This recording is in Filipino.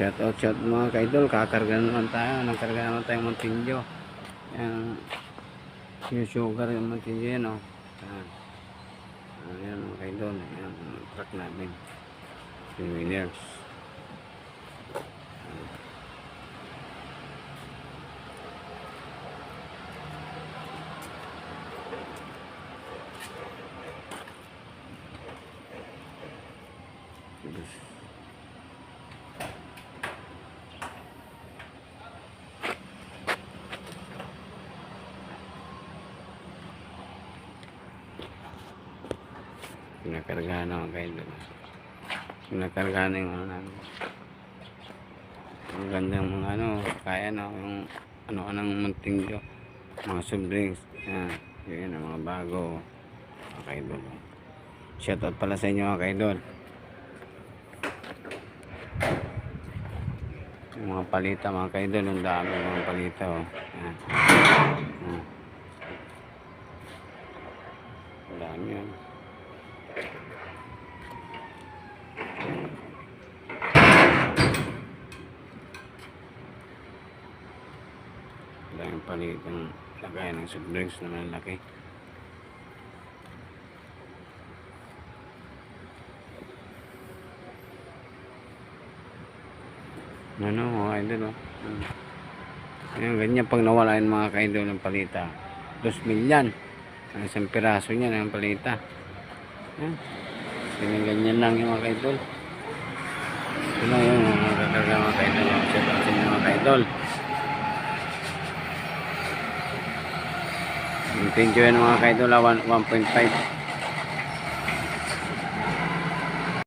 Shout out, shout mga kaidol. Kakarga naman tayo. Nagkarga naman tayo Montillo. Yan. Yung sugar yung Montillo yan o. Yan. Ayan mga kaidol. Yan. Truck namin. Si Winners. Pinakarga na mga kaidol. Pinakarga na yung ano namin. Ang gandang mga ano, kaya na yung ano anong Montillo. Mga soft drinks. Yan. Yun mga bago. Mga kaidol. Shout out pala sa inyo mga kaidol. Yung mga palita mga kaidol, ang dami mga palita oh. Yan. Yan. Ang dami yan. Dahil palit ng lagay ng soft drinks na malaki. Ano, mga idol, oh. Ayan, ganyan pag nawala yung mga kaidol ng palita. 2 milyan. Ang isang piraso niya ng palita. Ayan. Ganyan, ganyan lang yung mga kaidol. Ito lang yun, mga kakarga mga kaidol. Sa inyo mga kaidol. Yan mga kaidol, ah, 1- 1.5